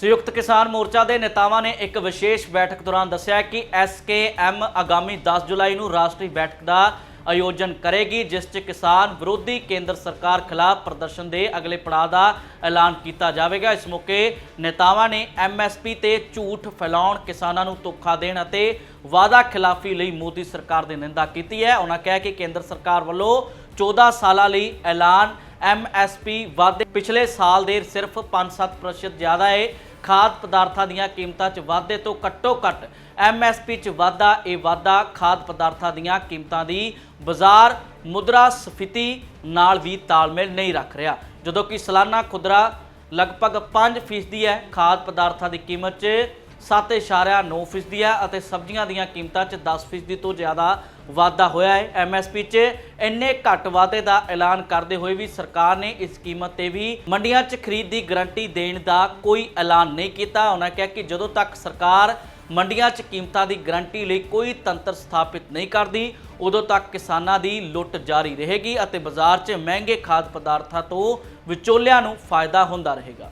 ਸੰਯੁਕਤ ਕਿਸਾਨ ਮੋਰਚਾ ਦੇ ਨੇਤਾਵਾਂ ਨੇ ਇੱਕ ਵਿਸ਼ੇਸ਼ ਬੈਠਕ ਦੌਰਾਨ ਦੱਸਿਆ ਕਿ ਐਸਕੇਐਮ ਆਗਾਮੀ 10 ਜੁਲਾਈ ਨੂੰ ਰਾਸ਼ਟਰੀ ਬੈਠਕ ਦਾ ਆਯੋਜਨ ਕਰੇਗੀ, ਜਿਸ 'ਚ ਕਿਸਾਨ ਵਿਰੋਧੀ ਕੇਂਦਰ ਸਰਕਾਰ ਖਿਲਾਫ ਪ੍ਰਦਰਸ਼ਨ ਦੇ ਅਗਲੇ ਪੜਾਅ ਦਾ ਐਲਾਨ ਕੀਤਾ ਜਾਵੇਗਾ। ਇਸ ਮੌਕੇ ਨੇਤਾਵਾਂ ਨੇ ਐਮਐਸਪੀ ਤੇ ਝੂਠ ਫੈਲਾਉਣ, ਕਿਸਾਨਾਂ ਨੂੰ ਧੋਖਾ ਦੇਣ ਅਤੇ ਵਾਅਦਾ ਖਿਲਾਫੀ ਲਈ ਮੋਦੀ ਸਰਕਾਰ ਦੀ ਨਿੰਦਾ ਕੀਤੀ ਹੈ। ਉਹਨਾਂ ਕਿਹਾ ਕਿ ਕੇਂਦਰ ਸਰਕਾਰ ਵੱਲੋਂ 14 ਸਾਲਾਂ ਲਈ ਐਲਾਨ ਐਮਐਸਪੀ ਵਾਧੇ ਪਿਛਲੇ ਸਾਲ ਦੇ ਸਿਰਫ 5-7% ਜ਼ਿਆਦਾ ਹੈ ਖਾਦ ਪਦਾਰਥਾਂ ਦੀਆਂ ਕੀਮਤਾਂ 'ਚ ਵਾਧੇ ਤੋਂ ਘੱਟੋ ਘੱਟ ਐਮਐਸਪੀ 'ਚ ਵਾਧਾ, ਇਹ ਵਾਧਾ ਖਾਦ ਪਦਾਰਥਾਂ ਦੀਆਂ ਕੀਮਤਾਂ ਦੀ ਬਾਜ਼ਾਰ ਮੁਦਰਾ ਸਫੀਤੀ ਨਾਲ ਵੀ ਤਾਲਮੇਲ ਨਹੀਂ ਰੱਖ ਰਿਹਾ। ਜਦੋਂ ਕਿ ਸਾਲਾਨਾ ਖੁਦਰਾ ਲਗਭਗ 5% ਹੈ ਖਾਦ ਪਦਾਰਥਾਂ ਦੀ ਕੀਮਤ 'ਚ 7.9 ਫੀਸਦੀ ਹੈ ਅਤੇ ਸਬਜ਼ੀਆਂ ਦੀਆਂ ਕੀਮਤਾਂ 'ਚ 10 ਫੀਸਦੀ ਤੋਂ ਜ਼ਿਆਦਾ ਵਾਧਾ ਹੋਇਆ ਹੈ। ਐਮਐਸਪੀ 'ਚ ਇੰਨੇ ਘੱਟ ਵਾਧੇ ਦਾ ਐਲਾਨ ਕਰਦੇ ਹੋਏ ਵੀ ਸਰਕਾਰ ਨੇ ਇਸ ਕੀਮਤ ਤੇ ਵੀ ਮੰਡੀਆਂ 'ਚ ਖਰੀਦ ਦੀ ਗਰੰਟੀ ਦੇਣ ਦਾ ਕੋਈ ਐਲਾਨ ਨਹੀਂ ਕੀਤਾ। ਉਹਨਾਂ ਕਿਹਾ ਕਿ ਜਦੋਂ ਤੱਕ ਸਰਕਾਰ ਮੰਡੀਆਂ 'ਚ ਕੀਮਤਾਂ ਦੀ ਗਰੰਟੀ ਲਈ ਕੋਈ ਤੰਤਰ ਸਥਾਪਿਤ ਨਹੀਂ ਕਰਦੀ, ਉਦੋਂ ਤੱਕ ਕਿਸਾਨਾਂ ਦੀ ਲੁੱਟ ਜਾਰੀ ਰਹੇਗੀ ਅਤੇ ਬਾਜ਼ਾਰ 'ਚ ਮਹਿੰਗੇ ਖਾਦ ਪਦਾਰਥਾਂ ਤੋਂ ਵਿਚੋਲਿਆਂ ਨੂੰ ਫਾਇਦਾ ਹੁੰਦਾ ਰਹੇਗਾ।